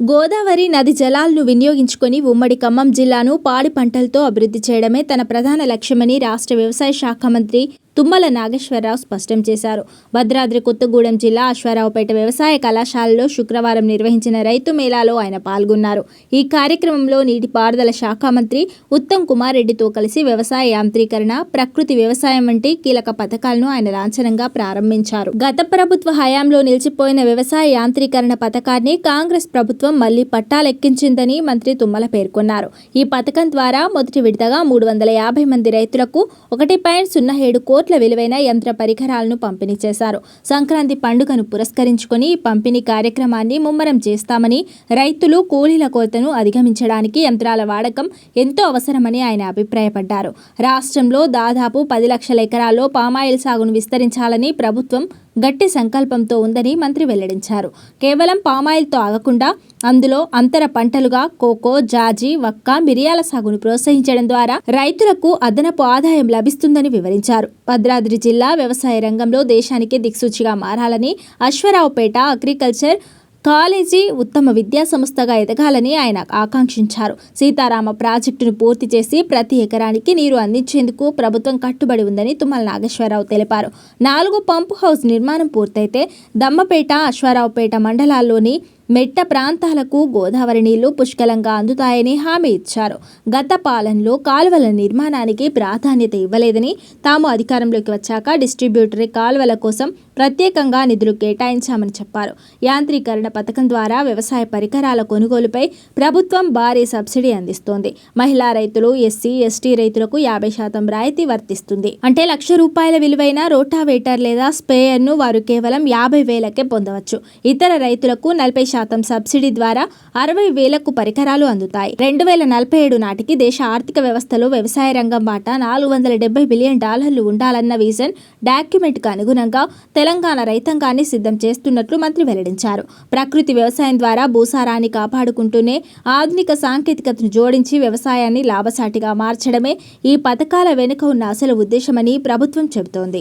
గోదావరి నది జలాలను వినియోగించుకొని ఉమ్మడి ఖమ్మం జిల్లాను పాడి పంటలతో అభివృద్ధి చేయడమే తన ప్రధాన లక్ష్యమని రాష్ట్ర వ్యవసాయ శాఖ మంత్రి తుమ్మల నాగేశ్వరరావు స్పష్టం చేశారు. భద్రాద్రి కొత్తగూడెం జిల్లా అశ్వారావుపేట వ్యవసాయ కళాశాలలో శుక్రవారం నిర్వహించిన రైతు మేళాలో ఆయన పాల్గొన్నారు. ఈ కార్యక్రమంలో నీటిపారుదల శాఖ మంత్రి ఉత్తమ్ కుమార్ రెడ్డితో కలిసి వ్యవసాయ యాంత్రీకరణ ప్రకృతి వ్యవసాయం వంటి కీలక పథకాలను ఆయన లాంఛనంగా ప్రారంభించారు. గత ప్రభుత్వ హయాంలో నిలిచిపోయిన వ్యవసాయ యాంత్రీకరణ పథకాన్ని కాంగ్రెస్ ప్రభుత్వం మళ్ళీ పట్టాలెక్కించిందని మంత్రి తుమ్మల పేర్కొన్నారు. ఈ పథకం ద్వారా మొదటి విడతగా మూడు వందల యాభై మంది రైతులకు ఒకటి పాయింట్ సున్నా ఏడు కోట్ల విలువైన యంత్ర పరికరాలను పంపిణీ చేశారు. సంక్రాంతి పండుగను పురస్కరించుకొని పంపిణీ కార్యక్రమాన్ని ముమ్మరం చేస్తామని రైతులు కూలీల కొరతను అధిగమించడానికి యంత్రాల వాడకం ఎంతో అవసరమని ఆయన అభిప్రాయపడ్డారు. రాష్ట్రంలో దాదాపు పది లక్షల ఎకరాల్లో పామాయిల్ సాగును విస్తరించాలని ప్రభుత్వం గట్టి సంకల్పంతో ఉందని మంత్రి వెల్లడించారు. కేవలం పామాయిల్తో ఆగకుండా అందులో అంతర పంటలుగా కోకో జాజి వక్క మిరియాల సాగును ప్రోత్సహించడం ద్వారా రైతులకు అదనపు ఆదాయం లభిస్తుందని వివరించారు. భద్రాద్రి జిల్లా వ్యవసాయ రంగంలో దేశానికి దిక్సూచిగా మారాలని అశ్వరావుపేట అగ్రికల్చర్ కాలేజీ ఉత్తమ విద్యా సంస్థగా ఎదగాలని ఆయన ఆకాంక్షించారు. సీతారామ ప్రాజెక్టును పూర్తి చేసి ప్రతి ఎకరానికి నీరు అందించేందుకు ప్రభుత్వం కట్టుబడి ఉందని తుమ్మల నాగేశ్వరరావు తెలిపారు. నాలుగు పంప్ హౌస్ నిర్మాణం పూర్తయితే దమ్మపేట అశ్వారావుపేట మండలాల్లోని మెట్ట ప్రాంతాలకు గోదావరి నీళ్ళు పుష్కలంగా అందుతాయని హామీ ఇచ్చారు. గత పాలనలో కాలువల నిర్మాణానికి ప్రాధాన్యత ఇవ్వలేదని తాము అధికారంలోకి వచ్చాక డిస్ట్రిబ్యూటరీ కాలువల కోసం ప్రత్యేకంగా నిధులు కేటాయించామని చెప్పారు. యాంత్రీకరణ పథకం ద్వారా వ్యవసాయ పరికరాల కొనుగోలుపై ప్రభుత్వం భారీ సబ్సిడీ అందిస్తోంది. మహిళా రైతులు ఎస్సీ ఎస్టీ రైతులకు యాభై శాతం రాయితీ వర్తిస్తుంది. అంటే లక్ష రూపాయల విలువైన రోటావేటర్ లేదా స్ప్రేయర్ను వారు కేవలం యాభై వేలకే పొందవచ్చు. ఇతర రైతులకు నలభై శాతం సబ్సిడీ ద్వారా అరవై వేలకు పరికరాలు అందుతాయి. రెండు వేల నలభై ఏడు నాటికి దేశ ఆర్థిక వ్యవస్థలో వ్యవసాయ రంగం బాట నాలుగు వందల డెబ్బై బిలియన్ డాలర్లు ఉండాలన్న విజన్ డాక్యుమెంట్కు అనుగుణంగా తెలంగాణ రైతాంగాన్ని సిద్ధం చేస్తున్నట్లు మంత్రి వెల్లడించారు. ప్రకృతి వ్యవసాయం ద్వారా భూసారాన్ని కాపాడుకుంటూనే ఆధునిక సాంకేతికతను జోడించి వ్యవసాయాన్ని లాభసాటిగా మార్చడమే ఈ పథకాల వెనుక ఉన్న అసలు ఉద్దేశమని ప్రభుత్వం చెబుతోంది.